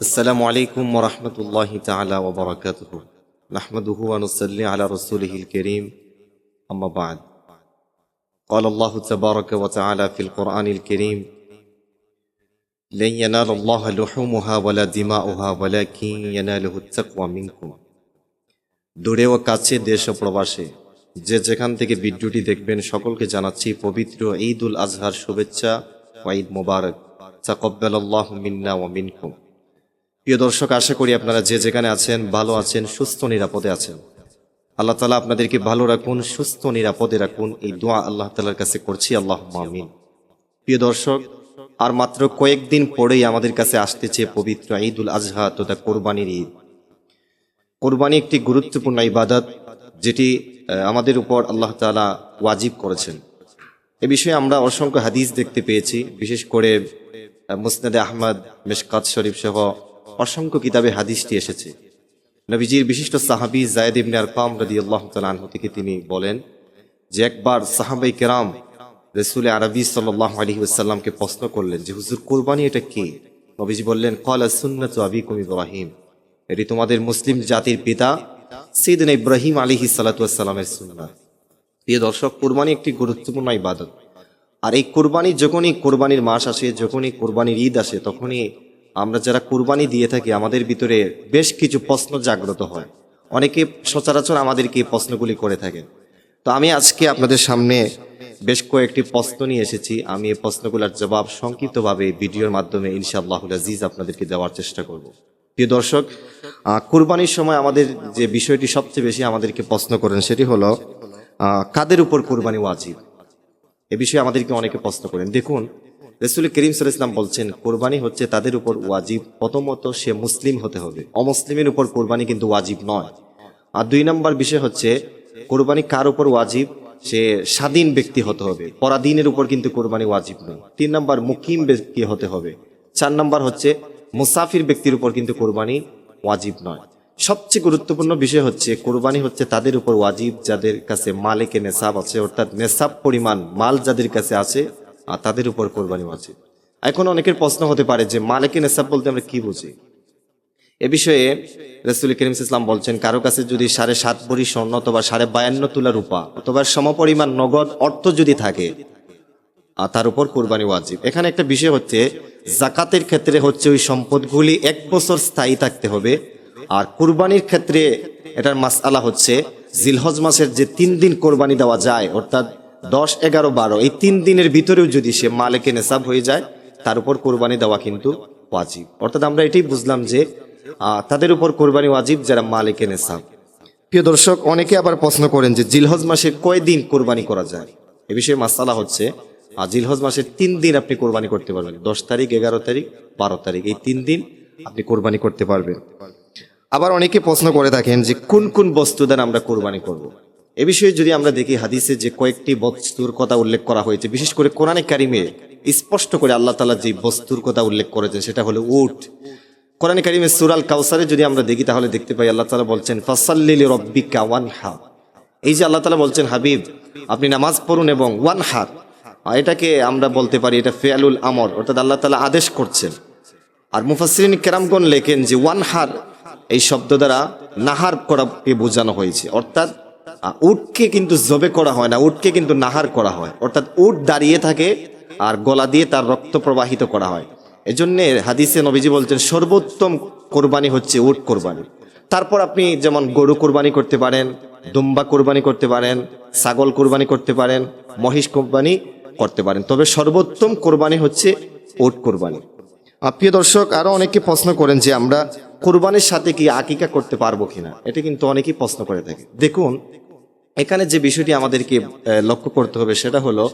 السلام عليكم ورحمة الله تعالى وبركاته نحمده ونصلي على رسوله الكريم أما بعد قال الله تبارك وتعالى في القرآن الكريم لن ينال الله لحومها ولا دماؤها ولكن يناله التقوى منكم দূরে ও কাছে দেশ ও প্রবাসে যে যেখান থেকে ভিডিওটি দেখবেন সকলকে জানাচ্ছি পবিত্র ঈদ উল আজহার শুভেচ্ছা ও ঈদ মোবারক তাকব্বাল আল্লাহ মিন্না ও মিনকুম প্রিয় দর্শক, আশা করি আপনারা যে যেখানে আছেন ভালো আছেন, সুস্থ, নিরাপদে আছেন। আল্লাহ তালা আপনাদেরকে ভালো রাখুন, সুস্থ, নিরাপদে রাখুন। এই দোয়া আল্লাহ তালার কাছে করছি আল্লাহ মামিন প্রিয় দর্শক, আর মাত্র কয়েকদিন পরেই আমাদের কাছে আসতেছে পবিত্র ঈদ উল আজহা তথা কোরবানির ঈদ। কোরবানি একটি গুরুত্বপূর্ণ ইবাদত, যেটি আমাদের উপর আল্লাহ তালা ওয়াজিব করেছেন। এ বিষয়ে আমরা অসংখ্য হাদিস দেখতে পেয়েছি, বিশেষ করে মুসনাদে আহমদ, মেশকাত শরীফ সহ অসংখ্য কিতাবে হাদিসটি এসেছে। নবীজির বিশিষ্ট সাহাবি জায়দ ইবনে আরকাম রাদিয়াল্লাহু তাআলা আনহু থেকে তিনি বলেন যে একবার সাহাবাই কেরাম রসুল আরবি সাল্লাহ আলী ওয়াসাল্লামকে প্রশ্ন করলেন যে, হুজুর, কোরবানি এটা কি? নবীজি বললেন কলা সুন্নত আবিকুম ইব্রাহিম। এটি তোমাদের মুসলিম জাতির পিতা সিদিন ইব্রাহিম আলিহি সালাতামের সুন্না প্রিয় দর্শক, কোরবানি একটি গুরুত্বপূর্ণ ইবাদত। আর এই কোরবানি, যখনই কোরবানির মাস আসে, যখনই কোরবানির ঈদ আসে, তখনই আমরা যারা কুরবানি দিয়ে থাকি, আমাদের ভিতরে বেশ কিছু প্রশ্ন জাগ্রত হয়। অনেকে সচরাচর আমাদেরকে এই প্রশ্নগুলি করে থাকেন। তো আমি আজকে আপনাদের সামনে বেশ কয়েকটি প্রশ্ন নিয়ে এসেছি। আমি এই প্রশ্নগুলোর জবাব সংক্ষিপ্তভাবে ভিডিওর মাধ্যমে ইনশাআল্লাহ আজিজ আপনাদেরকে দেওয়ার চেষ্টা করব। প্রিয় দর্শক কুরবানির সময় আমাদের যে বিষয়টি সবচেয়ে বেশি আমাদেরকে প্রশ্ন করেন সেটি হলো কাদের উপর কোরবানি ওয়াজিব? এ বিষয়ে আমাদেরকে অনেকে প্রশ্ন করেন। দেখুন রসুল করিম সাল ইসলাম বলছেন, কোরবানি হচ্ছে তাদের উপর ওয়াজিব। প্রথমত সে মুসলিম হতে হবে। অমুসলিমের উপর কোরবানি কিন্তু ওয়াজিব নয়। আর দুই নম্বর বিষয় হচ্ছে, কোরবানি কার উপর ওয়াজিব? সে স্বাধীন ব্যক্তি হতে হবে। পরাধীনের উপর কিন্তু কোরবানি ওয়াজিব নয়। তিন নম্বর, মুকিম ব্যক্তি হতে হবে। চার নম্বর হচ্ছে, মুসাফির ব্যক্তির উপর কিন্তু কোরবানি ওয়াজিব নয়। সবচেয়ে গুরুত্বপূর্ণ বিষয় হচ্ছে, কোরবানি হচ্ছে তাদের উপর ওয়াজিব, যাদের কাছে মালিকে নেশাব আছে, অর্থাৎ নেশাব পরিমাণ, মাল যাদের কাছে আছে আর তাদের উপর কোরবানি ওয়াজিব এখন অনেকের প্রশ্ন হতে পারে যে মালিকে নেশাব বলতে আমরা কি বুঝি? এ বিষয়ে রসুল করিম ইসলাম বলছেন, কারও কাছে যদি সাড়ে সাত ভরি স্বর্ণ অথবা সাড়ে বায়ান্ন তুলা রূপা অথবা সমপরিমাণ নগদ অর্থ যদি থাকে তার উপর কোরবানি ওয়াজিব। এখানে একটা বিষয় হচ্ছে, জাকাতের ক্ষেত্রে হচ্ছে ওই সম্পদগুলি এক বছর স্থায়ী থাকতে হবে, আর কোরবানির ক্ষেত্রে এটার মাসআলা হচ্ছে, জিলহজ মাসের যে তিন দিন কোরবানি দেওয়া যায়, অর্থাৎ দশ, এগারো, বারো, এই তিন দিনের ভিতরেও যদি সে মালেকে নেশাব হয়ে যায়, তার উপর কোরবানি দেওয়া কিন্তু ওয়াজিব। অর্থাৎ আমরা এটাই বুঝলাম যে তাদের উপর কোরবানি ওয়াজিব যারা মালিকে নেশাব। প্রিয় দর্শক, অনেকে আবার প্রশ্ন করেন যে, জিলহজ মাসে কয় দিন কোরবানি করা যায়? এ বিষয়ে মাসালা হচ্ছে আর জিলহজ মাসের তিন দিন আপনি কোরবানি করতে পারবেন। দশ তারিখ, এগারো তারিখ, বারো তারিখ, এই তিন দিন আপনি কোরবানি করতে পারবেন। আবার অনেকে প্রশ্ন করে থাকেন যে, কোন কোন বস্তু দ্বারা আমরা কোরবানি করব। এ বিষয়ে যদি আমরা দেখি হাদিসে যে কয়েকটি বস্তুর কথা উল্লেখ করা হয়েছে বিশেষ করে কোরআনে কারিমে স্পষ্ট করে আল্লাহ তালা যে বস্তুর কথা উল্লেখ করেছেন সেটা হলো উট। কোরআনে কারিমে সুরাল কাউসারে যদি আমরা দেখি তাহলে দেখতে পাই আল্লাহ তালা বলছেন ফাসাল্লিলি রব্বিকা ওয়ান হা এই যে আল্লাহ তালা বলছেন হাবিব আপনি নামাজ পড়ুন এবং ওয়ান আহ, এটাকে আমরা বলতে পারি এটা ফেয়ালুল আমর অর্থাৎ আল্লাহ তালা আদেশ করছেন। আর মুফাসরিন কেরামগণ লেখেন যে ওয়ান হার এই শব্দ দ্বারা নাহার করাকে বোঝানো হয়েছে। অর্থাৎ উটকে কিন্তু জবে করা হয় না, উটকে কিন্তু নাহার করা হয়। অর্থাৎ উট দাঁড়িয়ে থাকে আর গলা দিয়ে তার রক্ত প্রবাহিত করা হয়। এজন্য হাদিসে নবীজি বলছেন, সর্বোত্তম কোরবানি হচ্ছে উট কোরবানি। তারপর আপনি যেমন গরু কোরবানি করতে পারেন, দুম্বা কোরবানি করতে পারেন, ছাগল কোরবানি করতে পারেন, মহিষ কোরবানি করতে পারেন। তবে সর্বোত্তম কোরবানি হচ্ছে উট কোরবানি। প্রিয় দর্শক আরও অনেকে প্রশ্ন করেন যে আমরা কোরবানির সাথে কি আকিকা করতে পারব কিনা। এটা কিন্তু অনেকেই প্রশ্ন করে থাকে। দেখুন এখানে যে বিষয়টি আমাদেরকে লক্ষ্য করতে হবে সেটা হলো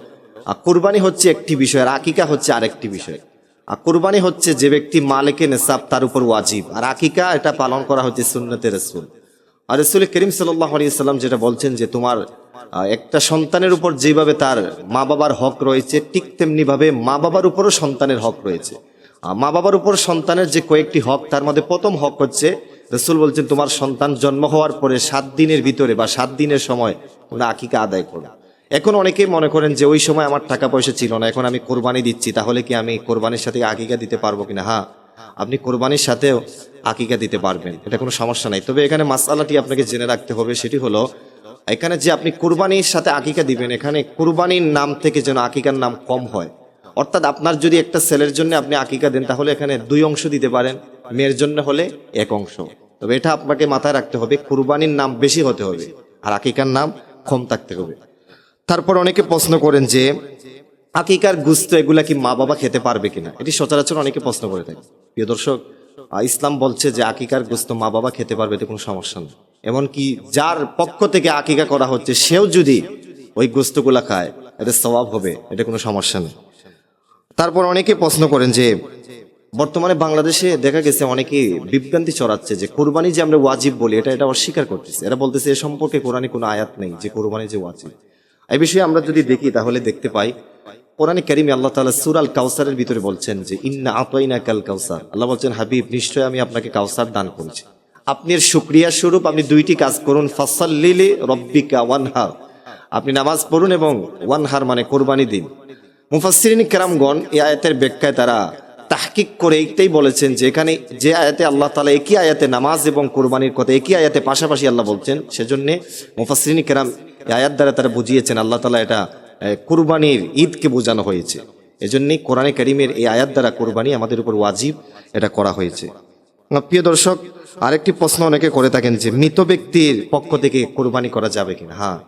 কোরবানি হচ্ছে একটি বিষয় আর আকিকা হচ্ছে আরেকটি বিষয়। আর কোরবানি হচ্ছে যে ব্যক্তি মালিকে নেশাব তার উপর ওয়াজিব। আর আকিকা এটা পালন করা হচ্ছে সুন্নতে রসুল। আর রসুল করিম সাল্লাহ সাল্লাম যেটা বলছেন যে তোমার একটা সন্তানের উপর যেভাবে তার মা বাবার হক রয়েছে, ঠিক তেমনি ভাবে মা বাবার উপরও সন্তানের হক রয়েছে। মা বাবার উপর সন্তানের যে কয়েকটি হক, তার মধ্যে প্রথম হক হচ্ছে রসুল বলছেন, তোমার সন্তান জন্ম হওয়ার পরে সাত দিনের ভিতরে বা সাত দিনের সময় তোমরা আকিকা আদায় করো। এখন অনেকে মনে করেন যে ওই সময় আমার টাকা পয়সা ছিল না, এখন আমি কোরবানি দিচ্ছি, তাহলে কি আমি কোরবানির সাথে আকিকা দিতে পারব কিনা? হ্যাঁ আপনি কোরবানির সাথেও আকিকা দিতে পারবেন, এটা কোনো সমস্যা নাই। তবে এখানে মাসালাটি আপনাকে জেনে রাখতে হবে, সেটি হলো, এখানে যে আপনি কোরবানির সাথে আকিকা দিবেন, এখানে কোরবানির নাম থেকে যেন আকিকার নাম কম হয়। অর্থাৎ আপনার যদি একটা ছেলের জন্য আপনি আকিকা দেন, তাহলে এখানে দুই অংশ দিতে পারেন। মেয়ের জন্য হলে এক অংশ। তবে এটা আপনাকে মাথায় রাখতে হবে, কুরবানির নাম বেশি হতে হবে আর আকিকার নাম কম থাকতে হবে। তারপর অনেকে প্রশ্ন করেন যে, আকিকার গুস্ত এগুলা কি মা বাবা খেতে পারবে কিনা? এটি সচরাচর অনেকে প্রশ্ন করে থাকে। প্রিয় দর্শক ইসলাম বলছে যে, আকিকার গুস্ত মা বাবা খেতে পারবে এতে কোনো সমস্যা নেই। এমনকি যার পক্ষ থেকে আকিকা করা হচ্ছে, সেও যদি ওই গোস্তগুলা খায়, এতে স্বভাব হবে, এটা কোনো সমস্যা নেই। তারপর অনেকে প্রশ্ন করেন যে বর্তমানে বাংলাদেশে দেখা গেছে অনেকে বিভ্রান্তি চড়াচ্ছে যে কোরবানি যে আমরা ওয়াজিব বলি, এটা এটা অস্বীকার করতেছে। এরা বলতেছে এ সম্পর্কে কোরআনে কোনো আয়াত নেই যে কোরবানি যে ওয়াজিব। এই বিষয়ে আমরা যদি দেখি তাহলে দেখতে পাই, কোরআনে কারিমে আল্লাহ তাআলা সূরাল কাউসারের ভিতরে বলছেন যে, ইন্না আতাইনা কাল কাউসার আল্লাহ বলছেন, হাবিব, নিশ্চয় আমি আপনাকে কাউসার দান করেছি। আপনি এর শুক্রিয়া স্বরূপ আপনি দুইটি কাজ করুন, ফাসাল্লিলি রব্বিকা ওয়ানহার। আপনি নামাজ পড়ুন এবং ওয়ানহার মানে কোরবানি দিন। মুফাসসিরিন কেরামগণ এই আয়াতের ব্যাখ্যায় তারা তাহকিক করে এইটাই বলেছেন যে এখানে যে আয়াতে আল্লাহ তালা একই আয়াতে নামাজ এবং কোরবানির কথা, একই আয়াতে পাশাপাশি আল্লাহ বলছেন, সেজন্য মুফাসসিরিন কেরাম আয়াত দ্বারা তারা বুঝিয়েছেন আল্লাহ তালা এটা কুরবানির ঈদকে বোঝানো হয়েছে। এজন্যই কোরআনে করিমের এই আয়াত দ্বারা কোরবানি আমাদের উপর ওয়াজিব এটা করা হয়েছে। প্রিয় দর্শক, আরেকটি প্রশ্ন অনেকে করে থাকেন যে, মৃত ব্যক্তির পক্ষ থেকে কোরবানি করা যাবে কিনা? হ্যাঁ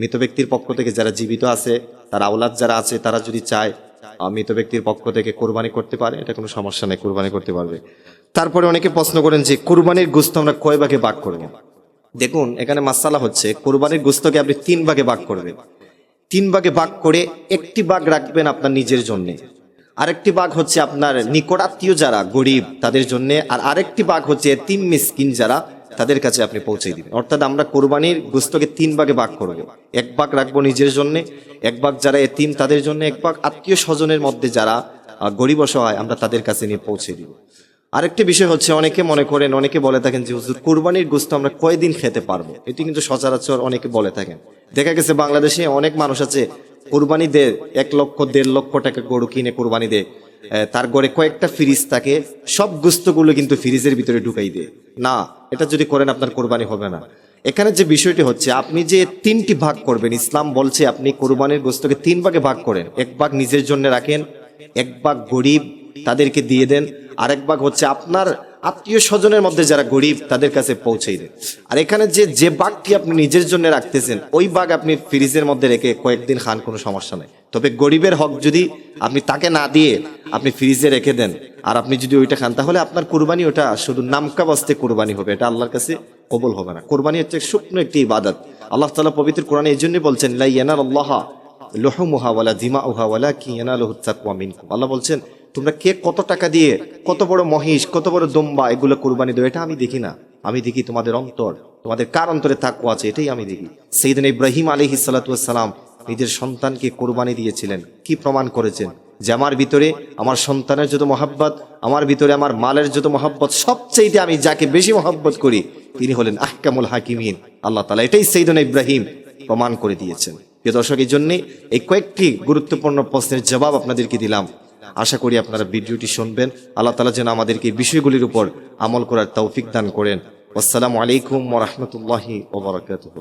মৃত ব্যক্তির পক্ষ থেকে যারা জীবিত আছে, তার আওলাদ যারা আছে, তারা যদি চায় মৃত ব্যক্তির পক্ষ থেকে কোরবানি করতে পারে, এটা কোনো সমস্যা নেই, কোরবানি করতে পারবে। তারপরে অনেকে প্রশ্ন করেন যে, কোরবানির গুস্ত আমরা কয় ভাগে ভাগ করব দেখুন, এখানে মাসালা হচ্ছে, কোরবানির গুস্তকে আপনি তিন ভাগে ভাগ করবেন তিন ভাগে ভাগ করে একটি ভাগ রাখবেন আপনার নিজের জন্য। আরেকটি ভাগ হচ্ছে আপনার নিকটাত্মীয় যারা গরিব, তাদের জন্য। আর আরেকটি ভাগ হচ্ছে তিন মিসকিন যারা তাদের কাছে আপনি পৌঁছে দিবেন। অর্থাৎ আমরা কোরবানির গুস্তকে তিন ভাগে ভাগ করব। এক ভাগ রাখব নিজের জন্য এক ভাগ যারা এতিম তাদের জন্য এক ভাগ আত্মীয় স্বজনের মধ্যে যারা গরিব অসহায় আমরা তাদের কাছে নিয়ে পৌঁছে দিব। আরেকটি বিষয় হচ্ছে অনেকে মনে করেন অনেকে বলে থাকেন যে হুজুর কোরবানির গোস্ত আমরা কয়দিন খেতে পারব? এটি কিন্তু সচরাচর অনেকে বলে থাকেন। দেখা গেছে বাংলাদেশে অনেক মানুষ আছে কোরবানি দে এক লক্ষ দেড় লক্ষ টাকা গরু কিনে কোরবানি দে আহ, তার গড়ে কয়েকটা ফ্রিজ থাকে, সব গুস্তগুলো কিন্তু ফ্রিজের ভিতরে ঢুকাই দেয়। না, এটা যদি করেন আপনার কোরবানি হবে না। এখানে যে বিষয়টি হচ্ছে, আপনি যে তিনটি ভাগ করবেন, ইসলাম বলছে আপনি কোরবানির গোস্তকে তিন ভাগে ভাগ করেন। এক ভাগ নিজের জন্য রাখেন, এক ভাগ গরিব তাদেরকে দিয়ে দেন, আরেক ভাগ হচ্ছে আপনার আত্মীয় স্বজনের মধ্যে যারা গরিব, তাদের কাছে পৌঁছেই দেন। আর এখানে যে যে বাঘটি আপনি নিজের জন্য রাখতেছেন, ওই বাঘ আপনি ফ্রিজের মধ্যে রেখে কয়েকদিন খান, কোনো সমস্যা নেই। তবে গরিবের হক যদি আপনি তাকে না দিয়ে আপনি ফ্রিজে রেখে দেন, আর আপনি যদি ওইটা খান, তাহলে আপনার কোরবানি ওটা শুধু নামকা বাস্তে কোরবানি হবে, এটা আল্লাহর কাছে কবল হবে না। কোরবানি হচ্ছে শুকনো একটি ইবাদত। আল্লাহ তালা পবিত্র কোরআনে এই জন্যই বলছেন লাইয়ানার আল্লাহ লহুমুহা ওয়ালা দিমা উহা ওয়ালা কি তাকওয়া মিনকুম। আল্লাহ বলছেন তোমরা কে কত টাকা দিয়ে, কত বড় মহিষ, কত বড় দম্বা এগুলো কোরবানি দেবে, এটা আমি দেখি না। আমি দেখি তোমাদের অন্তর, তোমাদের কার অন্তরে তাকওয়া আছে, এটাই আমি দেখি। সেইদিন ইব্রাহিম সালাতু সালাম নিজের সন্তানকে কোরবানি দিয়েছিলেন। কি প্রমাণ করেছেন? যে আমার ভিতরে আমার সন্তানের যত মহাব্বত, আমার ভিতরে আমার মালের যত মহাব্বত সবচেয়ে আমি যাকে বেশি মহাব্বত করি, তিনি হলেন আহকামুল হাকিমিন। আল্লাহ তালা এটাই সেইদিন ইব্রাহিম প্রমাণ করে দিয়েছেন। প্রিয় দর্শক, এই জন্যে এই কয়েকটি গুরুত্বপূর্ণ প্রশ্নের জবাব আপনাদেরকে দিলাম। আশা করি আপনারা ভিডিওটি শুনবেন। আল্লাহ তালা যেন আমাদেরকে এই বিষয়গুলির উপর আমল করার তৌফিক দান করেন। আসসালামু আলাইকুম ওরহমতুল্লাহি ওবরাকাতুহ